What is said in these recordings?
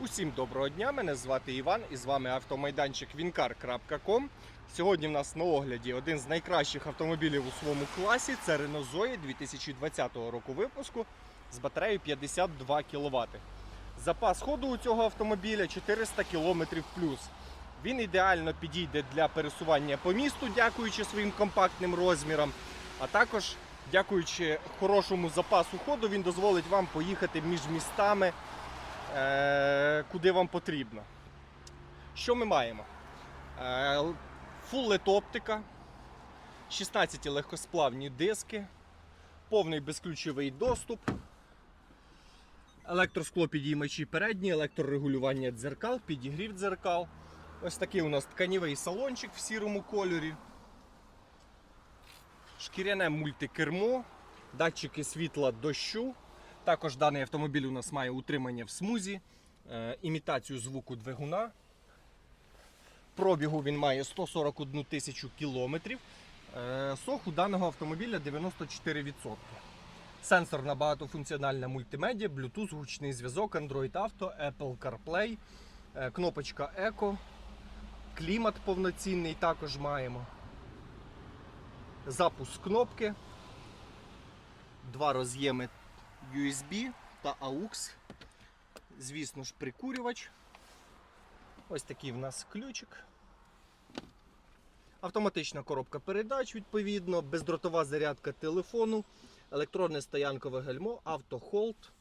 Усім доброго дня! Мене звати Іван і з вами автомайданчик Wincar.com. Сьогодні в нас на огляді один з найкращих автомобілів у своєму класі. Це Renault Zoe 2020 року випуску з батареєю 52 кВт. Запас ходу у цього автомобіля 400 км плюс. Він ідеально підійде для пересування по місту, дякуючи своїм компактним розмірам. А також, дякуючи хорошому запасу ходу, він дозволить вам поїхати між містами куди вам потрібно. Що ми маємо? Е, Full LED оптика, 16 легкосплавні диски, повний безключовий доступ, електросклопідіймачі передні, електрорегулювання дзеркал, підігрів дзеркал. Ось такий у нас тканівий салончик в сірому кольорі. Шкіряне мультикермо, датчики світла дощу. Також даний автомобіль у нас має утримання в смузі, е, імітацію звуку двигуна. Пробігу він має 141 тисячу кілометрів. Е, Сох у даного автомобіля 94%. Сенсорна багатофункціональна мультимедіа, Bluetooth, гучний зв'язок, Android Auto, Apple CarPlay, е, кнопочка Eco, клімат повноцінний також маємо. Запуск кнопки, два роз'єми USB та AUX. Звісно ж, прикурювач. Ось такий в нас ключик. Автоматична коробка передач, відповідно, бездротова зарядка телефону, електронне стоянкове гальмо, автохолд.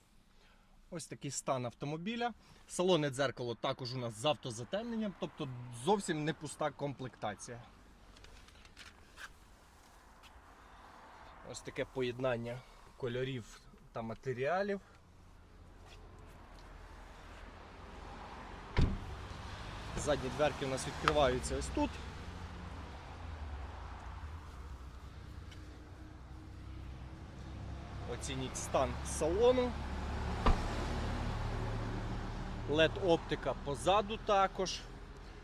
Ось такий стан автомобіля. Салонне дзеркало також у нас з автозатемненням, тобто зовсім не пуста комплектація. Ось таке поєднання кольорів та матеріалів. Задні дверки у нас відкриваються ось тут. Оцініть стан салону. LED оптика позаду також.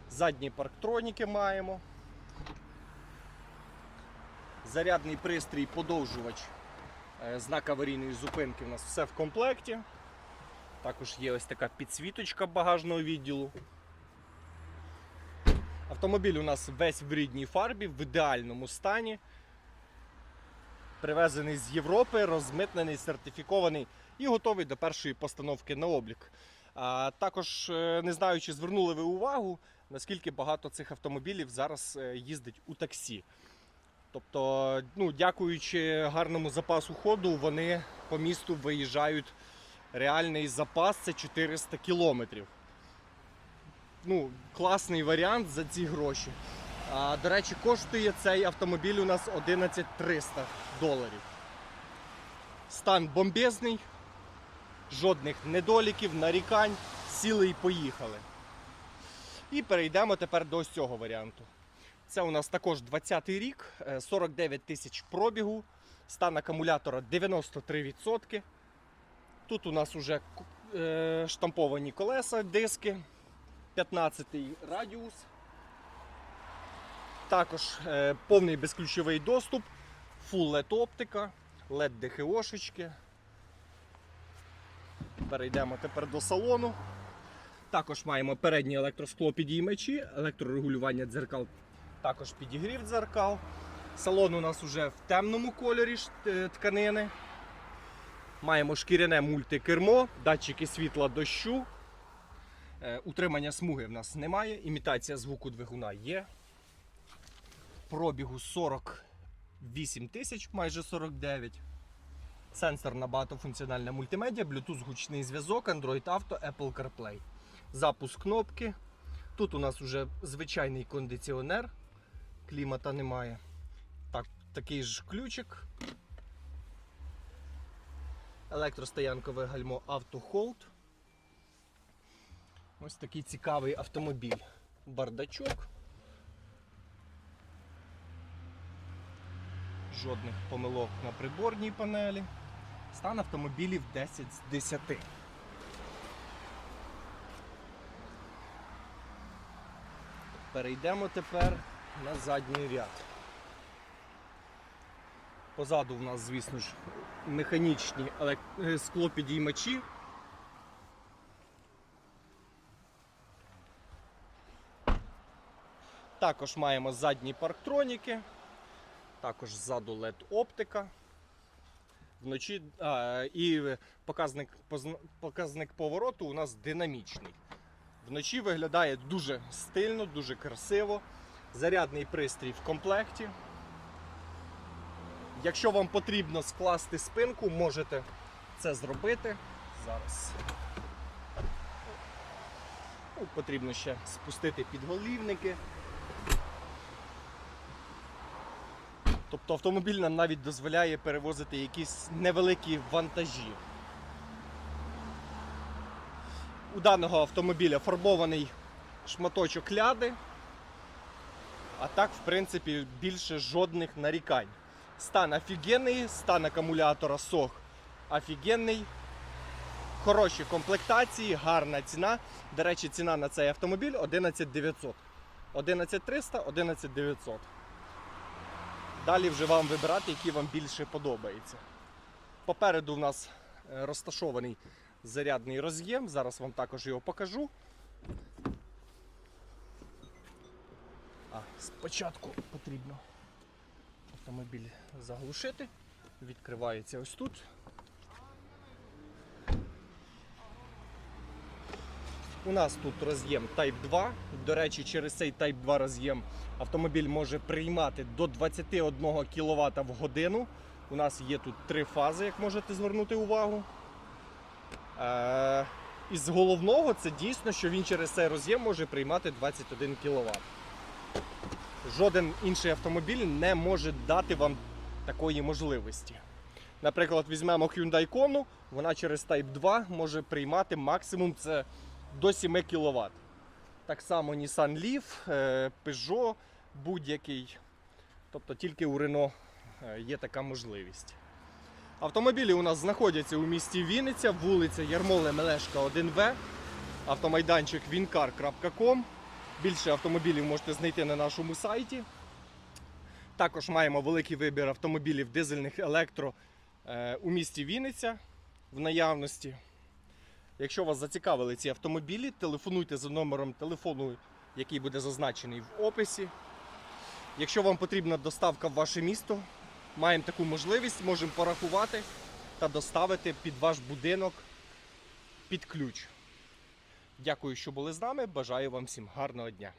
Задні парктроніки маємо. Зарядний пристрій, подовжувач, знак аварійної зупинки у нас все в комплекті. Також є ось така підсвіточка багажного відділу. Автомобіль у нас весь в рідній фарбі, в ідеальному стані. Привезений з Європи, розмитнений, сертифікований і готовий до першої постановки на облік. А також е, не знаю, чи звернули ви увагу, наскільки багато цих автомобілів зараз е, їздить у таксі. Тобто, ну, дякуючи гарному запасу ходу, вони по місту виїжджають. Реальний запас це 400 кілометрів. Ну, класний варіант за ці гроші. А, до речі, коштує цей автомобіль у нас 11 300 доларів. Стан бомбезний, жодних недоліків, нарікань, сіли і поїхали. І перейдемо тепер до ось цього варіанту. Це у нас також 20-й рік, е, 49 тисяч пробігу, стан акумулятора 93%. Тут у нас вже е, штамповані колеса, диски, 15-й радіус. Також е, повний безключовий доступ, Full LED оптика, LED ДХОшечки. Перейдемо тепер до салону. Також маємо передні електроскло підіймачі, електрорегулювання дзеркал, також підігрів дзеркал. Салон у нас вже в темному кольорі е, тканини. Маємо шкіряне мультикермо, датчики світла дощу. Е, Утримання смуги в нас немає, імітація звуку двигуна є. Пробігу 48 тисяч, майже 49. Сенсорна багатофункціональна мультимедіа, Bluetooth гучний зв'язок, Android Auto, Apple CarPlay. Запуск кнопки. Тут у нас вже звичайний кондиціонер, клімата немає. Так, такий ж ключик. Електростоянкове гальмо Автохолд. Ось такий цікавий автомобіль. Бардачок. Жодних помилок на приборній панелі. Стан автомобілів 10 з 10. Перейдемо тепер на задній ряд. Позаду в нас, звісно ж, механічні е, склопідіймачі. Також маємо задні парктроніки, також ззаду led оптика. Вночі а, і показник показник повороту у нас динамічний. Вночі виглядає дуже стильно, дуже красиво. Зарядний пристрій в комплекті. Якщо вам потрібно скласти спинку, можете це зробити. Зараз. Ну, потрібно ще спустити підголівники. Тобто автомобіль нам навіть дозволяє перевозити якісь невеликі вантажі. У даного автомобіля фарбований шматочок ляди, а так, в принципі, більше жодних нарікань. Стан офігенний, стан акумулятора сох офігенний. Хороші комплектації, гарна ціна. До речі, ціна на цей автомобіль 11900. 11300, 11900. Далі вже вам вибирати, який вам більше подобається. Попереду в нас е, розташований зарядний роз'єм. Зараз вам також його покажу. А, спочатку потрібно автомобіль заглушити. Відкривається ось тут. У нас тут роз'єм Type 2. До речі, через цей Type 2 роз'єм автомобіль може приймати до 21 кВт в годину. У нас є тут три фази, як можете звернути увагу. Е, із головного це дійсно, що він через цей роз'єм може приймати 21 кВт. Жоден інший автомобіль не може дати вам такої можливості. Наприклад, візьмемо Hyundai Kona, вона через Type 2 може приймати максимум це до 7 кВт. Так само Nissan Leaf, е, Peugeot будь-який. Тобто тільки у Renault е, є така можливість. Автомобілі у нас знаходяться у місті Вінниця, вулиця Ярмоле Мелешка 1В, автомайданчик wincar.com. Більше автомобілів можете знайти на нашому сайті. Також маємо великий вибір автомобілів дизельних електро е, у місті Вінниця в наявності. Якщо вас зацікавили ці автомобілі, телефонуйте за номером телефону, який буде зазначений в описі. Якщо вам потрібна доставка в ваше місто, маємо таку можливість, можемо порахувати та доставити під ваш будинок під ключ. Дякую, що були з нами. Бажаю вам всім гарного дня.